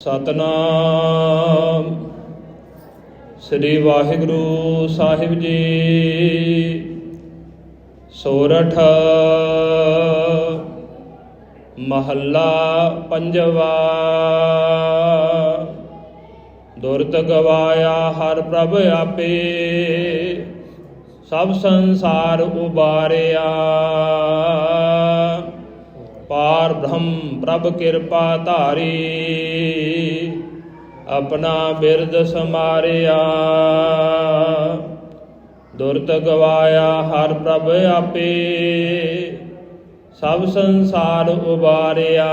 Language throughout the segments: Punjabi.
ਸਤਨਾਮ। ਸ੍ਰੀ ਵਾਹਿਗੁਰੂ ਸਾਹਿਬ ਜੀ, ਸੋਰਠ, ਮਹੱਲਾ ਪੰਜਵਾ। ਦੁਰਤ ਗਵਾਇਆ ਹਰ ਪ੍ਰਭ ਆਪੇ, ਸਭ ਸੰਸਾਰ ਉਬਾਰਿਆ। ਪਾਰ ਪ੍ਰਭ ਕਿਰਪਾ ਧਾਰੀ। ਆਪਣਾ ਬਿਰਦ ਸਮਾਰਿਆ। ਦੁਰਤ ਗਵਾਇਆ ਹਰ ਪ੍ਰਭ ਆਪੇ। ਸਭ ਸੰਸਾਰ ਉਬਾਰਿਆ।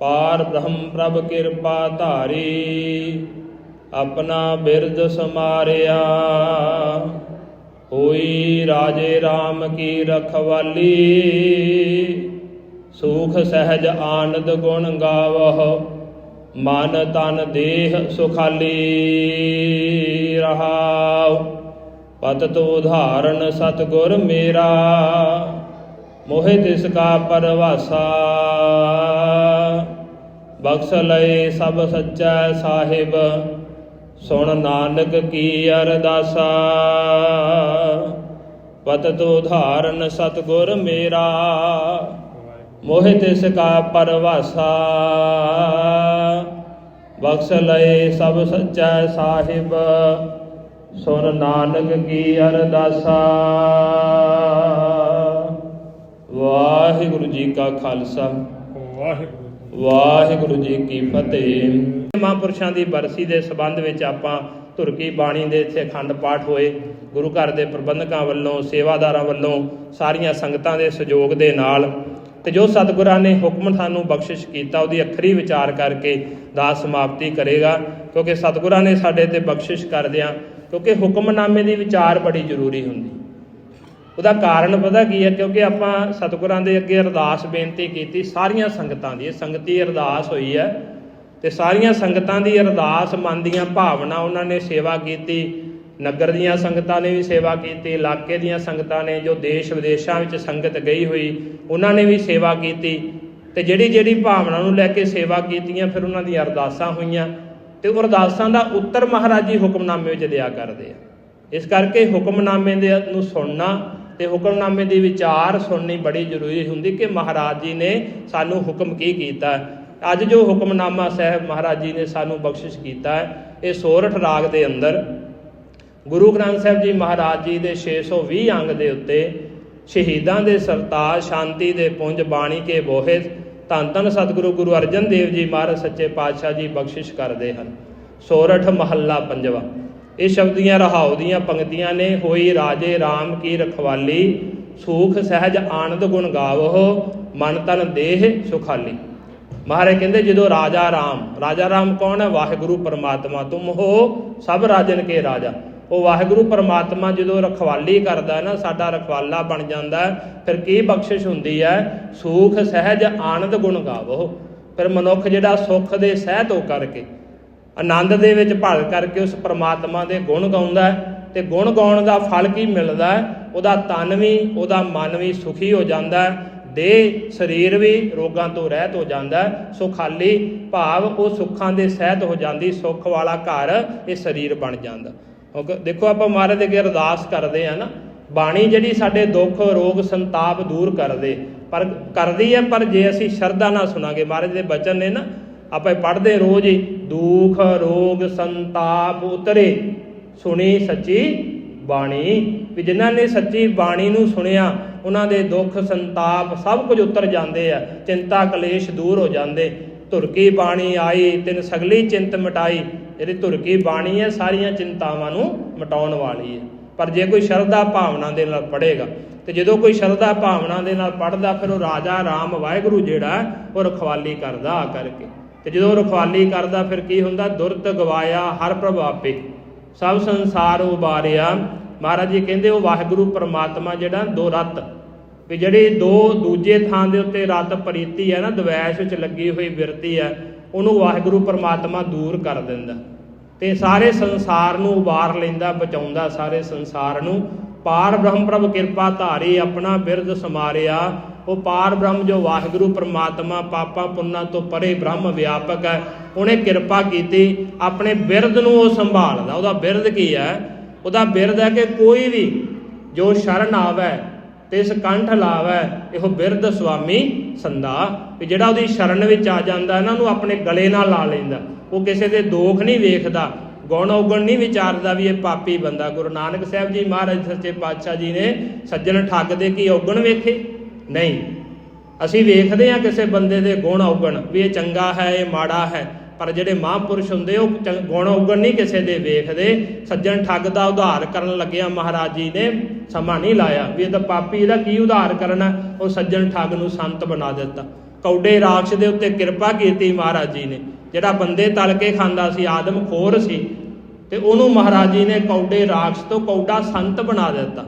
ਪਾਰ ਬ੍ਰਹਮ ਪ੍ਰਭ ਕਿਰਪਾ ਧਾਰੀ। ਆਪਣਾ ਬਿਰਦ ਸਮਾਰਿਆ। ਹੋਈ ਰਾਜੇ RAM ਕੀ ਰਖਵਾਲੀ। ਸੁਖ ਸਹਿਜ ਆਨੰਦ ਗੁਣ ਗਾਵਹੁ, ਮਨ ਤਨ ਦੇਹ ਸੁਖਾਲੀ। ਰਹਾਉ ਪਤਿਤ ਉਧਾਰਨ ਸਤਗੁਰ ਮੇਰਾ, ਮੋਹਿ ਤਿਸ ਕਾ ਪਰਵਾਸਾ। ਬਖਸ਼ ਲਏ ਸਭ ਸੱਚਾ ਸਾਹਿਬ ਸੁਣ ਨਾਨਕ ਕੀ ਅਰਦਾਸਾ। ਪਤਿਤ ਉਧਾਰਨ ਸਤਗੁਰ ਮੇਰਾ ਮੋਹਿ ਤਿਸ ਕਾ ਪਰਵਾਸਾ। ਬਖਸ਼ ਲਏ ਸਭ ਸੱਚਾ ਸਾਹਿਬ ਸੁਨ ਨਾਨਕ ਕੀ ਅਰਦਾਸਾ। ਵਾਹਿਗੁਰੂ ਜੀ ਕਾ ਖਾਲਸਾ। ਵਾਹਿਗੁਰੂ ਵਾਹਿਗੁਰੂ ਜੀ ਕੀ ਫਤਿਹ। ਮਹਾਂਪੁਰਸ਼ਾਂ ਦੀ ਬਰਸੀ ਦੇ ਸਬੰਧ ਵਿੱਚ ਆਪਾਂ ਧੁਰਕੀ ਬਾਣੀ ਦੇ ਇੱਥੇ ਅਖੰਡ ਪਾਠ ਹੋਏ। ਗੁਰੂ ਘਰ ਦੇ ਪ੍ਰਬੰਧਕਾਂ ਵੱਲੋਂ, ਸੇਵਾਦਾਰਾਂ ਵੱਲੋਂ ਸਾਰੀਆਂ ਸੰਗਤਾਂ ਦੇ ਸਹਿਯੋਗ ਦੇ ਨਾਲ ਤੇ ਜੋ ਸਤਿਗੁਰਾਂ ਨੇ ਹੁਕਮ ਸਾਨੂੰ ਬਖਸ਼ਿਸ਼ ਕੀਤਾ, ਉਹਦੀ ਅਖਰੀ ਵਿਚਾਰ ਕਰਕੇ ਦਾਸ ਸਮਾਪਤੀ ਕਰੇਗਾ। ਕਿਉਂਕਿ ਸਤਿਗੁਰਾਂ ਨੇ ਸਾਡੇ ਤੇ ਬਖਸ਼ਿਸ਼ ਕਰਦਿਆਂ, ਕਿਉਂਕਿ ਹੁਕਮਨਾਮੇ ਦੀ ਵਿਚਾਰ ਬੜੀ ਜ਼ਰੂਰੀ ਹੁੰਦੀ। ਉਹਦਾ ਕਾਰਨ ਪਤਾ ਕੀ ਹੈ? ਕਿਉਂਕਿ ਆਪਾਂ ਸਤਿਗੁਰਾਂ ਦੇ ਅੱਗੇ ਅਰਦਾਸ ਬੇਨਤੀ ਕੀਤੀ, ਸਾਰੀਆਂ ਸੰਗਤਾਂ ਦੀ। ਇਹ ਸੰਗਤੀ ਅਰਦਾਸ ਹੋਈ ਹੈ। ਤੇ ਸਾਰੀਆਂ ਸੰਗਤਾਂ ਦੀ ਅਰਦਾਸ, ਮਨ ਦੀਆਂ ਭਾਵਨਾ ਉਹਨਾਂ ਨੇ ਸੇਵਾ ਕੀਤੀ। ਨਗਰ ਦੀਆਂ ਸੰਗਤਾਂ ਨੇ ਵੀ ਸੇਵਾ ਕੀਤੀ, ਇਲਾਕੇ ਦੀਆਂ ਸੰਗਤਾਂ ਨੇ, ਜੋ ਦੇਸ਼ ਵਿਦੇਸ਼ਾਂ ਵਿੱਚ ਸੰਗਤ ਗਈ ਹੋਈ, ਉਹਨਾਂ ਨੇ ਵੀ ਸੇਵਾ ਕੀਤੀ। ਤੇ ਜਿਹੜੀ ਜਿਹੜੀ ਭਾਵਨਾ ਨੂੰ ਲੈ ਕੇ ਸੇਵਾ ਕੀਤੀਆਂ, ਫਿਰ ਉਹਨਾਂ ਦੀਆਂ ਅਰਦਾਸਾਂ ਹੋਈਆਂ। ਤੇ ਉਹ ਅਰਦਾਸਾਂ ਦਾ ਉੱਤਰ ਮਹਾਰਾਜ ਜੀ ਹੁਕਮਨਾਮੇ ਵਿੱਚ ਦਿਆ ਕਰਦੇ ਆ। ਇਸ ਕਰਕੇ ਹੁਕਮਨਾਮੇ ਦੇ ਨੂੰ ਸੁਣਨਾ ਤੇ ਹੁਕਮਨਾਮੇ ਦੀ ਵਿਚਾਰ ਸੁਣਨੀ ਬੜੀ ਜ਼ਰੂਰੀ ਹੁੰਦੀ ਕਿ ਮਹਾਰਾਜ ਜੀ ਨੇ ਸਾਨੂੰ ਹੁਕਮ ਕੀ ਕੀਤਾ। ਅੱਜ ਜੋ ਹੁਕਮਨਾਮਾ ਸਾਹਿਬ ਮਹਾਰਾਜ ਜੀ ਨੇ ਸਾਨੂੰ ਬਖਸ਼ਿਸ਼ ਕੀਤਾ ਹੈ, ਇਹ ਸੋਰਠ ਰਾਗ ਦੇ ਅੰਦਰ ਗੁਰੂ ਗ੍ਰੰਥ ਸਾਹਿਬ ਜੀ ਮਹਾਰਾਜ ਜੀ ਦੇ 620 ਅੰਗ ਦੇ ਉੱਤੇ ਸ਼ਹੀਦਾਂ ਦੇ ਸਰਤਾਜ, ਸ਼ਾਂਤੀ ਦੇ ਪੁੰਜ, ਬਾਣੀ ਕੇ ਬੋਹਿਤ ਧੰਨ ਧੰਨ ਸਤਿਗੁਰੂ ਗੁਰੂ ਅਰਜਨ ਦੇਵ ਜੀ ਮਹਾਰਾਜ ਸੱਚੇ ਪਾਤਸ਼ਾਹ ਜੀ ਬਖਸ਼ਿਸ਼ ਕਰਦੇ ਹਨ। ਸੋਰਠ ਮਹੱਲਾ ਪੰਜਵਾ। ਇਹ ਸ਼ਬਦ ਦੀਆਂ ਰਹਾਉ ਦੀਆਂ ਪੰਕਤੀਆਂ ਨੇ, ਹੋਈ ਰਾਜੇ RAM ਕੀ ਰਖਵਾਲੀ, ਸੂਖ ਸਹਿਜ ਆਨੰਦ ਗੁਣ ਗਾਵੋ, ਮਨ ਤਨ ਦੇਹ ਸੁਖਾਲੀ। ਮਹਾਰਾਜ ਕਹਿੰਦੇ ਜਦੋਂ ਰਾਜਾ ਰਾਮ ਰਾਜਾ ਰਾਮ ਕੌਣ ਹੈ? ਵਾਹਿਗੁਰੂ ਪਰਮਾਤਮਾ, ਤੁਮ ਹੋ ਸਭ ਰਾਜਨ ਕੇ ਰਾਜਾ। ਉਹ ਵਾਹਿਗੁਰੂ ਪਰਮਾਤਮਾ ਜਦੋਂ ਰਖਵਾਲੀ ਕਰਦਾ ਨਾ, ਸਾਡਾ ਰਖਵਾਲਾ ਬਣ ਜਾਂਦਾ ਫਿਰ ਕੀ ਬਖਸ਼ਿਸ਼ ਹੁੰਦੀ ਹੈ? ਸੂਖ, ਸਹਿਜ, ਆਨੰਦ ਗੁਣ ਗਾਵੋ। ਫਿਰ ਮਨੁੱਖ ਜਿਹੜਾ ਸੁੱਖ ਦੇ ਸਹਿਤ ਹੋ ਕਰਕੇ, ਆਨੰਦ ਦੇ ਵਿੱਚ ਭਲ ਕਰਕੇ ਉਸ ਪਰਮਾਤਮਾ ਦੇ ਗੁਣ ਗਾਉਂਦਾ ਤੇ ਗੁਣ ਗਾਉਣ ਦਾ ਫਲ ਕੀ ਮਿਲਦਾ ਉਹਦਾ ਤਨ ਵੀ, ਉਹਦਾ ਮਨ ਵੀ ਸੁਖੀ ਹੋ ਜਾਂਦਾ ਹੈ। ਦੇਹ ਸਰੀਰ ਵੀ ਰੋਗਾਂ ਤੋਂ ਰਹਿਤ ਹੋ ਜਾਂਦਾ ਹੈ, ਸੋ ਖਾਲੀ ਭਾਵ ਉਹ ਸੁੱਖਾਂ ਦੇ ਸਹਿਤ ਹੋ ਜਾਂਦੀ, ਸੁੱਖ ਵਾਲਾ ਘਰ ਇਹ ਸਰੀਰ ਬਣ ਜਾਂਦਾ। ਦੇਖੋ ਆਪਾਂ ਮਹਾਰਾਜ ਦੇ ਅੱਗੇ ਅਰਦਾਸ ਕਰਦੇ ਆ ਨਾ, ਬਾਣੀ ਜਿਹੜੀ ਸਾਡੇ ਦੁੱਖ, ਰੋਗ, ਸੰਤਾਪ ਦੂਰ ਕਰਦੇ, ਪਰ ਕਰਦੀ ਹੈ, ਪਰ ਜੇ ਅਸੀਂ ਸ਼ਰਧਾ ਨਾਲ ਸੁਣਾਂਗੇ, ਮਹਾਰਾਜ ਦੇ ਬਚਨ ਨੇ ਨਾ, ਆਪਾਂ ਇਹ ਪੜ੍ਹਦੇ ਰੋਜ਼ ਹੀ, ਦੁੱਖ, ਰੋਗ, ਸੰਤਾਪ ਉਤਰੇ, ਸੁਣੀ ਸੱਚੀ ਬਾਣੀ, ਵੀ ਜਿਨ੍ਹਾਂ ਨੇ ਸੱਚੀ ਬਾਣੀ ਨੂੰ ਸੁਣਿਆ, ਉਹਨਾਂ ਦੇ ਦੁੱਖ ਸੰਤਾਪ ਸਭ ਕੁਝ ਉਤਰ ਜਾਂਦੇ ਆ, ਚਿੰਤਾ ਕਲੇਸ਼ ਦੂਰ ਹੋ ਜਾਂਦੇ। ਧੁਰਕੀ ਬਾਣੀ ਆਈ, ਤਿੰਨ ਸਗਲੀ ਚਿੰਤ ਮਿਟਾਈ। ਜਿਹੜੀ ਧੁਰਕੀ ਬਾਣੀ ਹੈ ਸਾਰੀਆਂ ਚਿੰਤਾਵਾਂ ਨੂੰ ਮਿਟਾਉਣ ਵਾਲੀ ਹੈ ਪਰ ਜੇ ਕੋਈ ਸ਼ਰਧਾ ਭਾਵਨਾ ਦੇ ਨਾਲ ਪੜ੍ਹੇਗਾ, ਤੇ ਜਦੋਂ ਕੋਈ ਸ਼ਰਧਾ ਭਾਵਨਾ ਦੇ ਨਾਲ ਪੜ੍ਹਦਾ, ਫਿਰ ਉਹ ਰਾਜਾ ਰਾਮ ਵਾਹਿਗੁਰੂ ਜਿਹੜਾ, ਉਹ ਰਖਵਾਲੀ ਕਰਦਾ ਆ ਕਰਕੇ। ਤੇ ਜਦੋਂ ਰਖਵਾਲੀ ਕਰਦਾ, ਫਿਰ ਕੀ ਹੁੰਦਾ? ਦੁਰਤ ਗਵਾਇਆ ਹਰ ਪ੍ਰਭ ਆਪੇ ਸਭ ਸੰਸਾਰ ਉਬਾਰਿਆ। ਮਹਾਰਾਜ ਜੀ ਕਹਿੰਦੇ, ਉਹ ਵਾਹਿਗੁਰੂ ਪਰਮਾਤਮਾ ਜਿਹੜਾ, ਦੋ ਰਤ। ਵੀ ਜਿਹੜੀ ਦੋ ਦੂਜੇ ਥਾਂ ਦੇ ਉੱਤੇ ਰਤ ਪ੍ਰੀਤੀ ਹੈ ਨਾ, ਦਵੈਸ਼ ਵਿੱਚ ਲੱਗੀ ਹੋਈ ਬਿਰਤੀ ਹੈ, ਉਹਨੂੰ ਵਾਹਿਗੁਰੂ ਪਰਮਾਤਮਾ ਦੂਰ ਕਰ ਦਿੰਦਾ। ਤੇ ਸਾਰੇ ਸੰਸਾਰ ਨੂੰ ਉਬਾਰ ਲੈਂਦਾ, ਬਚਾਉਂਦਾ ਸਾਰੇ ਸੰਸਾਰ ਨੂੰ। ਪਾਰ ਬ੍ਰਹਮ ਪ੍ਰਭ ਕਿਰਪਾ ਧਾਰੀ, ਆਪਣਾ ਬਿਰਦ ਸਮਾਰਿਆ। ਉਹ ਪਾਰ ਬ੍ਰਹਮ ਜੋ ਵਾਹਿਗੁਰੂ ਪ੍ਰਮਾਤਮਾ, ਪਾਪਾ ਪੁੰਨਾਂ ਤੋਂ ਪਰੇ ਬ੍ਰਹਮ ਵਿਆਪਕ ਹੈ। ਉਹਨੇ ਕਿਰਪਾ ਕੀਤੀ, ਆਪਣੇ ਬਿਰਦ ਨੂੰ ਉਹ ਸੰਭਾਲਦਾ। ਉਹਦਾ ਬਿਰਦ ਕੀ ਹੈ? ਉਹਦਾ ਬਿਰਦ ਹੈ ਕਿ ਕੋਈ ਵੀ ਜੋ ਸ਼ਰਨ ਆਵੈ ਤਿਸ ਕੰਠ ਲਾਵੈ, ਇਹੋ ਬਿਰਦ ਸੁਆਮੀ ਸੰਦਾ ਵੀ ਜਿਹੜਾ ਉਹਦੀ ਸ਼ਰਨ ਵਿੱਚ ਆ ਜਾਂਦਾ ਇਹਨਾਂ ਨੂੰ ਆਪਣੇ ਗਲੇ ਨਾਲ ਲਾ ਲੈਂਦਾ। ਉਹ ਕਿਸੇ ਦੇ ਦੋਖ ਨਹੀਂ ਵੇਖਦਾ, ਗੁਣ ਔਗਣ ਨਹੀਂ ਵਿਚਾਰਦਾ ਵੀ ਇਹ ਪਾਪੀ ਬੰਦਾ। ਗੁਰੂ ਨਾਨਕ ਸਾਹਿਬ ਜੀ ਮਹਾਰਾਜ ਸੱਚੇ ਪਾਤਸ਼ਾਹ ਜੀ ਨੇ ਸੱਜਣ ਠੱਗ ਦੇ ਕੀ ਔਗਣ ਵੇਖੇ? ਨਹੀਂ। ਅਸੀਂ ਵੇਖਦੇ ਹਾਂ ਕਿਸੇ ਬੰਦੇ ਦੇ ਗੁਣ ਔਗਣ, ਵੀ ਇਹ ਚੰਗਾ ਹੈ, ਇਹ ਮਾੜਾ ਹੈ। ਪਰ ਜਿਹੜੇ ਮਹਾਂਪੁਰਸ਼ ਹੁੰਦੇ, ਉਹ ਗੁਣ ਔਗਣ ਨਹੀਂ ਕਿਸੇ ਦੇ ਵੇਖਦੇ। ਸੱਜਣ ਠੱਗ ਦਾ ਉਧਾਰ ਕਰਨ ਲੱਗਿਆ ਮਹਾਰਾਜ ਜੀ ਨੇ ਸਮਾਂ ਨਹੀਂ ਲਾਇਆ। ਵੀ ਇਹ ਤਾਂ ਪਾਪੀ ਇਹਦਾ ਕੀ ਉਧਾਰ ਕਰਨਾ ਉਹ ਸੱਜਣ ਠੱਗ ਨੂੰ ਸੰਤ ਬਣਾ ਦਿੱਤਾ। ਕੌਡੇ ਰਾਖਸ਼ ਦੇ ਉੱਤੇ ਕਿਰਪਾ ਕੀਤੀ ਮਹਾਰਾਜ ਜੀ ਨੇ। ਜਿਹੜਾ ਬੰਦੇ ਤਲ ਕੇ ਖਾਂਦਾ ਸੀ, ਆਦਮ ਖੋਰ ਸੀ, ਤੇ ਉਹਨੂੰ ਮਹਾਰਾਜ ਜੀ ਨੇ ਕੌਡੇ ਰਾਖਸ਼ ਤੋਂ ਕੌਡਾ ਸੰਤ ਬਣਾ ਦਿੱਤਾ।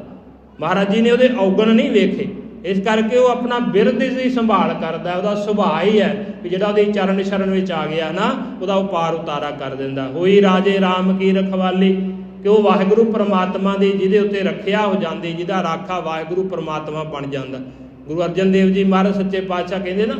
ਮਹਾਰਾਜ ਜੀ ਨੇ ਉਹਦੇ ਔਗਣ ਨਹੀਂ ਵੇਖੇ। ਇਸ ਕਰਕੇ ਉਹ ਆਪਣਾ ਬਿਰਧ ਦੀ ਸੰਭਾਲ ਕਰਦਾ ਉਹਦਾ ਸੁਭਾਅ ਹੀ ਹੈ ਵੀ ਜਿਹੜਾ ਉਹਦੇ ਚਰਨ ਸ਼ਰਨ ਵਿੱਚ ਆ ਗਿਆ ਨਾ, ਉਹਦਾ ਉਹ ਪਾਰ ਉਤਾਰਾ ਕਰ ਦਿੰਦਾ। ਹੋਈ ਰਾਜੇ RAM ਕੀ ਰਖਵਾਲੀ, ਕਿ ਉਹ ਵਾਹਿਗੁਰੂ ਪ੍ਰਮਾਤਮਾ ਦੀ ਜਿਹਦੇ ਉੱਤੇ ਰੱਖਿਆ ਹੋ ਜਾਂਦੀ, ਜਿਹਦਾ ਰਾਖਾ ਵਾਹਿਗੁਰੂ ਪ੍ਰਮਾਤਮਾ ਬਣ ਜਾਂਦਾ। ਗੁਰੂ ਅਰਜਨ ਦੇਵ ਜੀ ਮਹਾਰਾਜ ਸੱਚੇ ਪਾਤਸ਼ਾਹ ਕਹਿੰਦੇ ਨਾ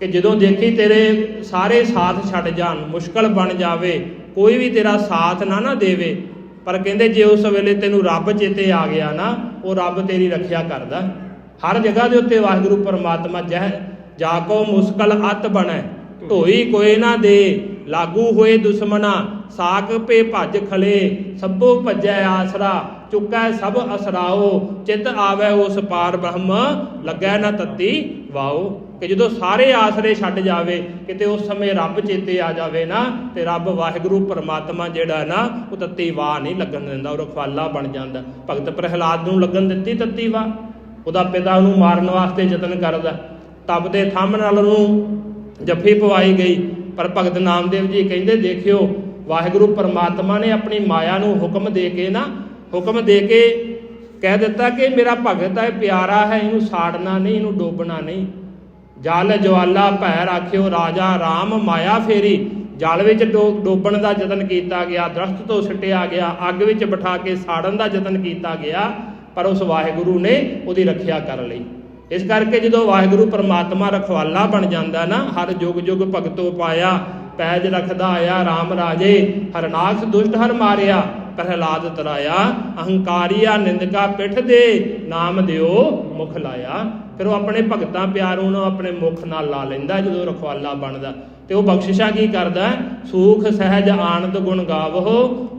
ਕਿ ਜਦੋਂ ਦੇਖੀ ਤੇਰੇ ਸਾਰੇ ਸਾਥ ਛੱਡ ਜਾਣ, ਮੁਸ਼ਕਲ ਬਣ ਜਾਵੇ, ਕੋਈ ਵੀ ਤੇਰਾ ਸਾਥ ਨਾ ਨਾ ਦੇਵੇ, ਪਰ ਕਹਿੰਦੇ ਜੇ ਉਸ ਵੇਲੇ ਤੈਨੂੰ ਰੱਬ ਚੇਤੇ ਆ ਗਿਆ ਨਾ, ਉਹ ਰੱਬ ਤੇਰੀ ਰੱਖਿਆ ਕਰਦਾ। ਹਰ ਜਗ੍ਹਾ ਦੇ ਉੱਤੇ ਵਾਹਿਗੁਰੂ ਪਰਮਾਤਮਾ ਜਹ ਜਾ ਕੋ ਮੁਸ਼ਕਲ ਅਤ ਬਣੈ ਢੋਈ ਕੋਏ ਨਾ ਦੇ, ਲਾਗੂ ਹੋਏ ਦੁਸ਼ਮਨਾ ਸਾਕ ਪੇ ਭੱਜ ਖਲੇ, ਸਭੋ ਭੱਜੈ ਆਸਰਾ, ਚੁੱਕੈ ਸਭ ਅਸਰਾਓ, ਚਿਤ ਆਵੈ ਉਸ ਪਾਰ ਬ੍ਰਹਮ, ਲੱਗੈ ਨਾ ਤਤੀ ਵਾਓ। ਕਿ ਜਦੋਂ ਸਾਰੇ ਆਸਰੇ ਛੱਡ ਜਾਵੇ, ਕਿਤੇ ਉਸ ਸਮੇਂ ਰੱਬ ਚੇਤੇ ਆ ਜਾਵੇ ਨਾ, ਤੇ ਰੱਬ ਵਾਹਿਗੁਰੂ ਪਰਮਾਤਮਾ ਜਿਹੜਾ ਨਾ, ਉਹ ਤੱਤੀ ਵਾਹ ਨਹੀਂ ਲੱਗਣ ਦਿੰਦਾ, ਉਹ ਰਖਵਾਲਾ ਬਣ ਜਾਂਦਾ। ਭਗਤ ਪ੍ਰਹਿਲਾਦ ਨੂੰ ਲੱਗਣ ਦਿੱਤੀ ਤੱਤੀ ਵਾਹ। ਉਹਦਾ ਪਿਤਾ ਉਹਨੂੰ ਮਾਰਨ ਵਾਸਤੇ ਯਤਨ ਕਰਦਾ। ਤਪ ਦੇ ਥੰਮ ਨਾਲ ਉਹਨੂੰ ਜੱਫੀ ਪਵਾਈ ਗਈ। ਪਰ ਭਗਤ ਨਾਮਦੇਵ ਜੀ ਕਹਿੰਦੇ, ਦੇਖਿਓ, ਵਾਹਿਗੁਰੂ ਪਰਮਾਤਮਾ ਨੇ ਆਪਣੀ ਮਾਇਆ ਨੂੰ ਹੁਕਮ ਦੇ ਕੇ ਨਾ, ਹੁਕਮ ਦੇ ਕੇ ਕਹਿ ਦਿੱਤਾ ਕਿ ਮੇਰਾ ਭਗਤ ਹੈ, ਪਿਆਰਾ ਹੈ, ਇਹਨੂੰ ਸਾੜਨਾ ਨਹੀਂ, ਇਹਨੂੰ ਡੋਬਣਾ ਨਹੀਂ। ਜਲ ਜਵਾਲਾ ਭੈ ਰਾਖਿਓ ਰਾਜਾ ਰਾਮ ਮਾਇਆ ਫੇਰੀ। ਜਲ ਵਿੱਚ ਡੋ- ਡੋਬਣ ਦਾ ਯਤਨ ਕੀਤਾ ਗਿਆ, ਦਰਖਤ ਤੋਂ ਸਟਿਆ ਗਿਆ, ਅੱਗ ਵਿੱਚ ਬਿਠਾ ਕੇ ਸਾੜਨ ਦਾ ਯਤਨ ਕੀਤਾ ਗਿਆ। ਪਰ ਉਸ ਵਾਹਿਗੁਰੂ ਨੇ ਉਹਦੀ ਰੱਖਿਆ ਕਰ ਲਈ। ਇਸ ਕਰਕੇ ਜਦੋਂ ਵਾਹਿਗੁਰੂ ਪਰਮਾਤਮਾ ਰਖਵਾਲਾ ਬਣ ਜਾਂਦਾ ਨਾ, ਹਰ ਯੁਗ ਜੁਗ ਭਗਤੋ ਪਾਇਆ, ਪੈਜ ਰੱਖਦਾ ਆਇਆ RAM ਰਾਜੇ ਹਰਨਾਕਸ ਦੁਸ਼ਟ ਹਰ ਮਾਰਿਆ, ਪ੍ਰਹਿਲਾਦ ਤਰਾਇਆ, ਅਹੰਕਾਰੀਆ ਨਿੰਦਕਾ ਪਿੱਠ ਦੇ, ਨਾਮ ਦਿਓ ਮੁਖ ਲਾਇਆ। ਫਿਰ ਉਹ ਆਪਣੇ ਭਗਤਾਂ ਪਿਆਰੂ ਨੂੰ ਆਪਣੇ ਮੁਖ ਨਾਲ ਲਾ ਲੈਂਦਾ ਜਦੋਂ ਰਖਵਾਲਾ ਬਣਦਾ। ਤੇ ਉਹ ਬਖਸ਼ਿਸ਼ਾਂ ਕੀ ਕਰਦਾ? ਸੂਖ, ਸਹਿਜ, ਆਨੰਦ ਗੁਣ ਗਾਵੋ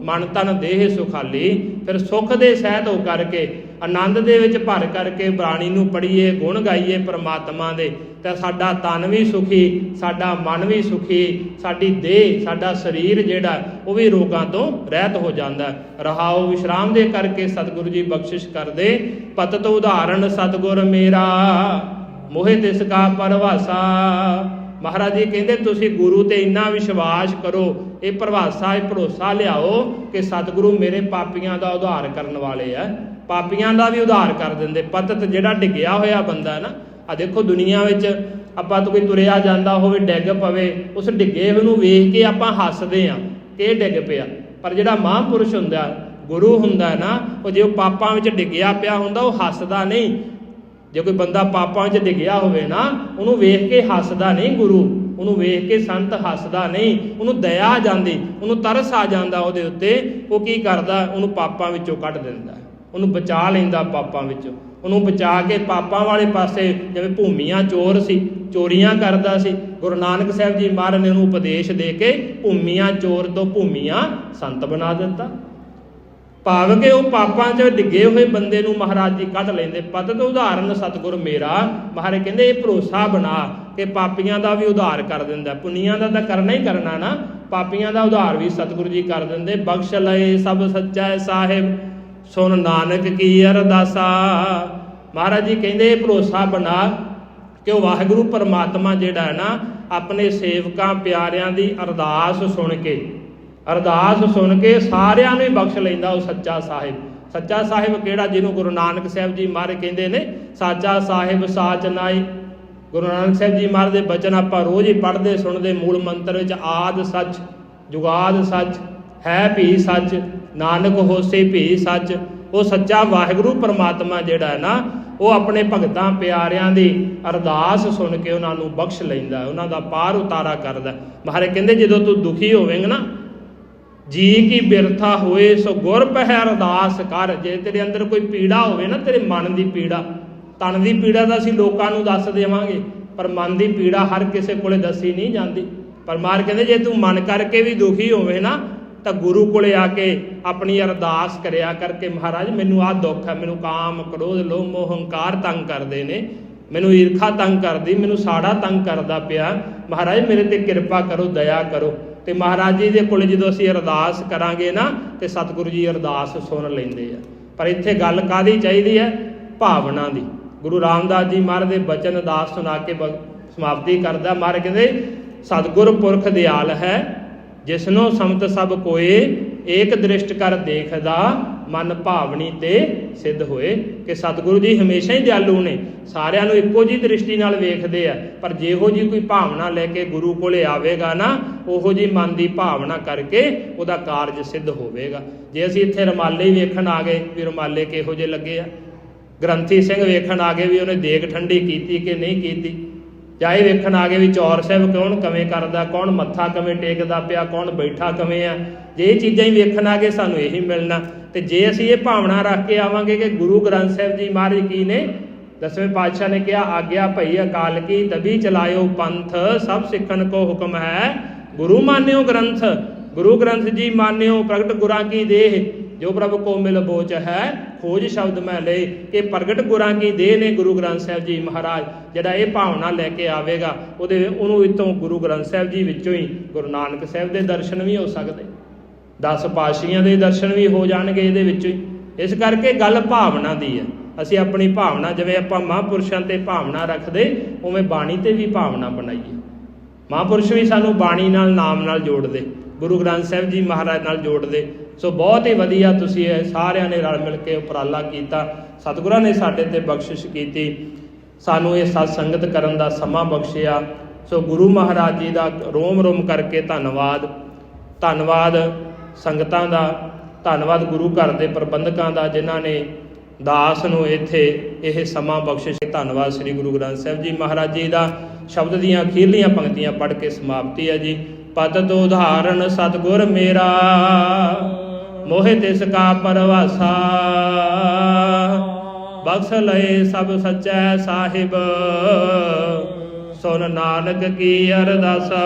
ਮਨ ਤਨ ਦੇਹ ਸੁਖਾਲੀ। ਫਿਰ ਸੁਖ ਦੇ ਸਹਿਤ ਹੋ ਕਰਕੇ, ਆਨੰਦ ਦੇ ਵਿੱਚ ਭਰ ਕਰਕੇ ਬਾਣੀ ਨੂੰ ਪੜ੍ਹੀਏ, ਗੁਣ ਗਾਈਏ ਪ੍ਰਮਾਤਮਾ ਦੇ। ਤਾਂ ਸਾਡਾ ਤਨ ਵੀ ਸੁਖੀ, ਸਾਡਾ ਮਨ ਵੀ ਸੁਖੀ, ਸਾਡੀ ਦੇਹ, ਸਾਡਾ ਸਰੀਰ ਜਿਹੜਾ, ਉਹ ਵੀ ਰੋਗਾਂ ਤੋਂ ਰਹਿਤ ਹੋ ਜਾਂਦਾ। ਰਹਾਓ ਵਿਸ਼ਰਾਮ ਦੇ ਕਰਕੇ ਸਤਿਗੁਰੂ ਜੀ ਬਖਸ਼ਿਸ਼ ਕਰਦੇ ਪਤ ਤੋਂ ਉਦਾਹਰਣ, ਸਤਿਗੁਰ ਮੇਰਾ, ਮੋਹਿ ਤਿਸ ਕਾ ਪਰਵਾਸਾ ਮਹਾਰਾਜ ਜੀ ਕਹਿੰਦੇ, ਤੁਸੀਂ ਗੁਰੂ ਤੇ ਇੰਨਾ ਵਿਸ਼ਵਾਸ ਕਰੋ, ਇਹ ਪ੍ਰਵਾਸਾ ਇਹ ਭਰੋਸਾ ਲਿਆਓ ਕਿ ਸਤਿਗੁਰੂ ਮੇਰੇ ਪਾਪੀਆਂ ਦਾ ਉਧਾਰ ਕਰਨ ਵਾਲੇ ਆ। ਪਾਪੀਆਂ ਦਾ ਵੀ ਉਧਾਰ ਕਰ ਦਿੰਦੇ। ਪਤਤ ਜਿਹੜਾ ਡਿੱਗਿਆ ਹੋਇਆ ਬੰਦਾ ਨਾ ਆ ਦੇਖੋ ਦੁਨੀਆ ਵਿੱਚ ਆਪਾਂ ਤੋਂ ਕੋਈ ਤੁਰਿਆ ਜਾਂਦਾ ਹੋਵੇ, ਡਿੱਗ ਪਵੇ, ਉਸ ਡਿੱਗੇ ਹੋਏ ਨੂੰ ਵੇਖ ਕੇ ਆਪਾਂ ਹੱਸਦੇ ਆ ਕਿ ਇਹ ਡਿੱਗ ਪਿਆ। ਪਰ ਜਿਹੜਾ ਮਹਾਂਪੁਰਸ਼ ਹੁੰਦਾ, ਗੁਰੂ ਹੁੰਦਾ ਨਾ, ਉਹ ਜੇ ਉਹ ਪਾਪਾਂ ਵਿੱਚ ਡਿੱਗਿਆ ਪਿਆ ਹੁੰਦਾ, ਉਹ ਹੱਸਦਾ ਨਹੀਂ। ਜੇ ਕੋਈ ਬੰਦਾ ਪਾਪਾਂ 'ਚ ਡਿੱਗਿਆ ਹੋਵੇ ਨਾ, ਉਹਨੂੰ ਵੇਖ ਕੇ ਹੱਸਦਾ ਨਹੀਂ ਗੁਰੂ, ਉਹਨੂੰ ਵੇਖ ਕੇ ਸੰਤ ਹੱਸਦਾ ਨਹੀਂ, ਉਹਨੂੰ ਦਇਆ ਆ ਜਾਂਦੀ, ਉਹਨੂੰ ਤਰਸ ਆ ਜਾਂਦਾ ਉਹਦੇ ਉੱਤੇ, ਉਹ ਕੀ ਕਰਦਾ? ਉਹਨੂੰ ਪਾਪਾਂ ਵਿੱਚੋਂ ਕੱਢ ਦਿੰਦਾ। ਉਹਨੂੰ ਬਚਾ ਲੈਂਦਾ ਪਾਪਾਂ ਵਿੱਚੋਂ। ਉਹਨੂੰ ਬਚਾ ਕੇ ਪਾਪਾਂ ਵਾਲੇ ਪਾਸੇ, ਜਿਵੇਂ ਭੂਮੀਆਂ ਚੋਰ ਸੀ, ਚੋਰੀਆਂ ਕਰਦਾ ਸੀ, ਗੁਰੂ ਨਾਨਕ ਸਾਹਿਬ ਜੀ ਮਹਾਰਾਜ ਨੇ ਉਹਨੂੰ ਉਪਦੇਸ਼ ਦੇ ਕੇ ਭੂਮੀਆਂ ਚੋਰ ਤੋਂ ਭੂਮੀਆਂ ਸੰਤ ਬਣਾ ਦਿੱਤਾ। ਭਾਵ ਕਿ ਉਹ ਪਾਪਾਂ 'ਚ ਡਿੱਗੇ ਹੋਏ ਬੰਦੇ ਨੂੰ ਮਹਾਰਾਜ ਜੀ ਕੱਢ ਲੈਂਦੇ। ਪਤ ਤੋਂ ਉਦਾਹਰਨ ਸਤਿਗੁਰ ਮੇਰਾ। ਮਹਾਰਾਜ ਕਹਿੰਦੇ, ਇਹ ਭਰੋਸਾ ਬਣਾ ਕਿ ਪਾਪੀਆਂ ਦਾ ਵੀ ਉਧਾਰ ਕਰ ਦਿੰਦਾ। ਪੁੰਨੀਆਂ ਦਾ ਤਾਂ ਕਰਨਾ ਹੀ ਕਰਨਾ ਨਾ। ਪਾਪੀਆਂ ਦਾ ਉਧਾਰ ਵੀ ਸਤਿਗੁਰੂ ਜੀ ਕਰ ਦਿੰਦੇ। ਬਖਸ਼ ਲਏ ਸਭ ਸੱਚਾ ਸਾਹਿਬ। ਸੁਨ ਨਾਨਕ ਕੀ ਅਰਦਾਸਾ। ਮਹਾਰਾਜ ਜੀ ਕਹਿੰਦੇ, ਇਹ ਭਰੋਸਾ ਬਣਾ ਕਿ ਉਹ ਵਾਹਿਗੁਰੂ ਪਰਮਾਤਮਾ ਜਿਹੜਾ ਹੈ ਨਾ, ਆਪਣੇ ਸੇਵਕਾਂ ਪਿਆਰਿਆਂ ਦੀ ਅਰਦਾਸ ਸੁਣ ਕੇ ਅਰਦਾਸ ਸੁਣ ਕੇ ਸਾਰਿਆਂ ਨੂੰ ਹੀ ਬਖਸ਼ ਲੈਂਦਾ ਉਹ ਸੱਚਾ ਸਾਹਿਬ। ਸੱਚਾ ਸਾਹਿਬ ਕਿਹੜਾ? ਜਿਹਨੂੰ ਗੁਰੂ ਨਾਨਕ ਸਾਹਿਬ ਜੀ ਮਹਾਰਾਜ ਕਹਿੰਦੇ ਨੇ, ਸਾਚਾ ਸਾਹਿਬ, ਸਾਚ ਨਾਈ ਗੁਰੂ ਨਾਨਕ ਸਾਹਿਬ ਜੀ ਮਹਾਰਾਜ ਦੇ ਬਚਨ ਆਪਾਂ ਰੋਜ਼ ਹੀ ਪੜ੍ਹਦੇ, ਸੁਣਦੇ, ਮੂਲ ਮੰਤਰ ਵਿੱਚ ਆਦ ਸੱਚ, ਜੁਗਾਦ ਸੱਚ, ਹੈ ਭੀ ਸੱਚ, ਨਾਨਕ ਹੋਸੇ ਭੀ ਸੱਚ। ਉਹ ਸੱਚਾ ਵਾਹਿਗੁਰੂ ਪਰਮਾਤਮਾ ਜਿਹੜਾ ਹੈ ਨਾ, ਉਹ ਆਪਣੇ ਭਗਤਾਂ ਪਿਆਰਿਆਂ ਦੀ ਅਰਦਾਸ ਸੁਣ ਕੇ ਉਹਨਾਂ ਨੂੰ ਬਖਸ਼ ਲੈਂਦਾ ਉਹਨਾਂ ਦਾ ਪਾਰ ਉਤਾਰਾ ਕਰਦਾ ਹੈ। ਮਹਾਰਾਜ ਕਹਿੰਦੇ, ਜਦੋਂ ਤੂੰ ਦੁਖੀ ਹੋਵੇਂਗਾ ਨਾ ਜੀ ਕੀ ਬਿਰਥਾ ਹੋਏ, ਸੋ ਗੁਰ ਪਹਿ ਅਰਦਾਸ ਕਰ। ਜੇ ਤੇਰੇ ਅੰਦਰ ਕੋਈ ਪੀੜਾ ਹੋਵੇ ਨਾ, ਤੇਰੇ ਮਨ ਦੀ ਪੀੜਾ, ਤਨ ਦੀ ਪੀੜਾ ਤਾਂ ਅਸੀਂ ਲੋਕਾਂ ਨੂੰ ਦੱਸ ਦੇਵਾਂਗੇ, ਪਰ ਮਨ ਦੀ ਪੀੜਾ ਹਰ ਕਿਸੇ ਕੋਲੇ ਦੱਸੀ ਨਹੀਂ ਜਾਂਦੀ। ਪਰ ਕਹਿੰਦੇ, ਜੇ ਤੂੰ ਮਨ ਕਰਕੇ ਵੀ ਦੁਖੀ ਹੋਵੇ ਨਾ, ਤਾਂ ਗੁਰੂ ਕੋਲੇ ਆ ਕੇ ਆਪਣੀ ਅਰਦਾਸ ਕਰਿਆ ਕਰਕੇ ਮਹਾਰਾਜ, ਮੈਨੂੰ ਆਹ ਦੁੱਖ ਹੈ, ਮੈਨੂੰ ਕਾਮ, ਕ੍ਰੋਧ, ਲੋਭ, ਮੋਹ, ਹੰਕਾਰ ਤੰਗ ਕਰਦੇ ਨੇ। ਮੈਨੂੰ ਈਰਖਾ ਤੰਗ ਕਰਦੀ, ਮੈਨੂੰ ਸਾੜਾ ਤੰਗ ਕਰਦਾ ਪਿਆ। ਮਹਾਰਾਜ, ਮੇਰੇ ਤੇ ਕਿਰਪਾ ਕਰੋ, ਦਇਆ ਕਰੋ। ਤੇ ਮਹਾਰਾਜ ਜੀ ਦੇ ਕੋਲ ਜਦੋਂ ਅਸੀਂ ਅਰਦਾਸ ਕਰਾਂਗੇ ਨਾ, ਤੇ ਸਤਿਗੁਰੂ ਜੀ ਅਰਦਾਸ ਸੁਣ ਲੈਂਦੇ ਆ। ਪਰ ਇੱਥੇ ਗੱਲ ਕਾਦੀ ਚਾਹੀਦੀ ਹੈ? ਭਾਵਨਾ ਦੀ। ਗੁਰੂ ਰਾਮਦਾਸ ਜੀ ਮਹਾਰਾਜ ਦੇ ਬਚਨ ਅਰਦਾਸ ਸੁਣਾ ਕੇ ਸਮਾਪਤੀ ਕਰਦਾ। ਮਹਾਰਾਜ ਕਹਿੰਦੇ ਸਤਿਗੁਰ ਪੁਰਖ ਦਿਆਲ ਹੈ, ਜਿਸਨੋ ਸਮਤ ਸਭ ਕੋਏ ਏਕ ਦ੍ਰਿਸ਼ਟ ਕਰ ਦੇਖਦਾ ਮਨ ਭਾਵਨੀ ਤੇ ਸਿੱਧ ਹੋਏ ਕਿ ਸਤਿਗੁਰੂ ਜੀ ਹਮੇਸ਼ਾ ਹੀ ਦਿਆਲੂ ਨੇ। ਸਾਰਿਆਂ ਨੂੰ ਇੱਕੋ ਜੀ ਦ੍ਰਿਸ਼ਟੀ ਨਾਲ ਵੇਖਦੇ ਆ। ਪਰ ਜਿਹੋ ਜੀ ਕੋਈ ਭਾਵਨਾ ਲੈ ਕੇ ਗੁਰੂ ਕੋਲੇ ਆਵੇਗਾ ਨਾ, ਉਹੋ ਜੀ ਮਨ ਦੀ ਭਾਵਨਾ ਕਰਕੇ ਉਹਦਾ ਕਾਰਜ ਸਿੱਧ ਹੋਵੇਗਾ। ਜੇ ਅਸੀਂ ਇੱਥੇ ਰਮਾਲੇ ਵੇਖਣ ਆ ਗਏ ਵੀ ਰਮਾਲੇ ਕਿਹੋ ਜਿਹੇ ਲੱਗੇ ਆ, ਗ੍ਰੰਥੀ ਸਿੰਘ ਵੇਖਣ ਆ ਗਏ ਵੀ ਉਹਨੇ ਦੇਗ ਠੰਡੀ ਕੀਤੀ ਕਿ ਨਹੀਂ ਕੀਤੀ, ਜਾਂ ਇਹ ਵੇਖਣ ਆ ਗਏ ਵੀ ਚੌਰ ਸਾਹਿਬ ਕੌਣ ਕਵੇਂ ਕਰਦਾ, ਕੌਣ ਮੱਥਾ ਕਵੇਂ ਟੇਕਦਾ ਪਿਆ, ਕੌਣ ਬੈਠਾ ਕਵੇਂ ਆ, ਜੇ ਇਹ ਚੀਜ਼ਾਂ ਹੀ ਵੇਖਣ ਆ ਗਏ ਸਾਨੂੰ ਇਹੀ ਮਿਲਣਾ। ਤੇ ਜੇ ਅਸੀਂ ਇਹ ਭਾਵਨਾ ਰੱਖ ਕੇ ਆਵਾਂਗੇ ਕਿ ਗੁਰੂ ਗ੍ਰੰਥ ਸਾਹਿਬ ਜੀ ਮਹਾਰਾਜ ਕੀ ਨੇ ਦਸਵੇਂ ਪਾਤਸ਼ਾਹ ਨੇ ਕਿਹਾ, ਆਗਿਆ ਭਈ ਅਕਾਲ ਕੀ ਤਬੀ ਚਲਾਇਓ ਪੰਥ, ਸਭ ਸਿੱਖਣ ਕੋ ਹੁਕਮ ਹੈ। ਗੁਰੂ ਮਾਨਿਓ ਗ੍ਰੰਥ, ਗੁਰੂ ਗ੍ਰੰਥ ਜੀ ਮਾਨਿਓ, ਪ੍ਰਗਟ ਗੁਰਾਂ ਕੀ ਦੇਹ, ਜੋ ਪ੍ਰਭ ਕੋ ਮਿਲ ਬੋਚ ਹੈ, ਖੋਜ ਸ਼ਬਦ ਮੈਂ ਲਏ। ਕਿ ਪ੍ਰਗਟ ਗੁਰਾਂ ਕੀ ਦੇਹ ਨੇ ਗੁਰੂ ਗ੍ਰੰਥ ਸਾਹਿਬ ਜੀ ਮਹਾਰਾਜ, ਜਿਹੜਾ ਇਹ ਭਾਵਨਾ ਲੈ ਕੇ ਆਵੇਗਾ, ਉਹਦੇ, ਉਹਨੂੰ ਇਤੋਂ ਗੁਰੂ ਗ੍ਰੰਥ ਸਾਹਿਬ ਜੀ ਵਿੱਚੋਂ ਹੀ ਗੁਰੂ ਨਾਨਕ ਸਾਹਿਬ ਦੇ ਦਰਸ਼ਨ ਵੀ ਹੋ ਸਕਦੇ। 10 ਪਾਸ਼ੀਆਂ ਦੇ ਦਰਸ਼ਨ ਵੀ ਹੋ ਜਾਣਗੇ ਇਹਦੇ ਵਿੱਚ। ਇਸ ਕਰਕੇ ਗੱਲ ਭਾਵਨਾ ਦੀ ਹੈ। ਅਸੀਂ ਆਪਣੀ ਭਾਵਨਾ, ਜਿਵੇਂ ਆਪਾਂ ਮਹਾਂਪੁਰਸ਼ਾਂ ਤੇ ਭਾਵਨਾ ਰੱਖਦੇ, ਉਵੇਂ ਬਾਣੀ ਤੇ ਵੀ ਭਾਵਨਾ ਬਣਾਈਏ। ਮਹਾਂਪੁਰਸ਼ ਵੀ ਸਾਨੂੰ ਬਾਣੀ ਨਾਲ, ਨਾਮ ਨਾਲ ਜੋੜਦੇ। ਗੁਰੂ ਗ੍ਰੰਥ ਸਾਹਿਬ ਜੀ ਮਹਾਰਾਜ ਨਾਲ ਜੋੜਦੇ। ਸੋ ਬਹੁਤ ਹੀ ਵਧੀਆ ਤੁਸੀਂ ਇਹ ਸਾਰਿਆਂ ਨੇ ਰਲ ਮਿਲ ਕੇ ਉਪਰਾਲਾ ਕੀਤਾ। ਸਤਿਗੁਰਾਂ ਨੇ ਸਾਡੇ ਤੇ ਬਖਸ਼ਿਸ਼ ਕੀਤੀ। ਸਾਨੂੰ ਇਹ ਸਤ ਸੰਗਤ ਕਰਨ ਦਾ ਸਮਾਂ ਬਖਸ਼ਿਆ। ਸੋ ਗੁਰੂ ਮਹਾਰਾਜ ਜੀ ਦਾ ਰੋਮ ਰੋਮ ਕਰਕੇ ਧੰਨਵਾਦ। ਧੰਨਵਾਦ ਸੰਗਤਾਂ ਦਾ ਧੰਨਵਾਦ ਗੁਰੂ ਘਰ ਦੇ ਪ੍ਰਬੰਧਕਾਂ ਦਾ, ਜਿਨ੍ਹਾਂ ਨੇ ਦਾਸ ਨੂੰ ਇੱਥੇ ਇਹ ਸਮਾਂ ਬਖਸ਼ਿਸ਼ ਧੰਨਵਾਦ ਸ੍ਰੀ ਗੁਰੂ ਗ੍ਰੰਥ ਸਾਹਿਬ ਜੀ ਮਹਾਰਾਜ ਜੀ ਦਾ। ਸ਼ਬਦ ਦੀਆਂ ਅਖੀਰਲੀਆਂ ਪੰਕਤੀਆਂ ਪੜ੍ਹ ਕੇ ਸਮਾਪਤੀ ਹੈ ਜੀ। ਪਦ ਤੋਂ ਉਦਾਹਰਨ ਸਤਗੁਰ ਮੇਰਾ, ਮੋਹਿ ਤਿਸ ਕਾ ਪਰਵਾਸਾ। ਬਖਸ਼ ਲਏ ਸਭ ਸੱਚੈ ਸਾਹਿਬ। ਸੁਨ ਨਾਨਕ ਕੀ ਅਰਦਾਸਾ।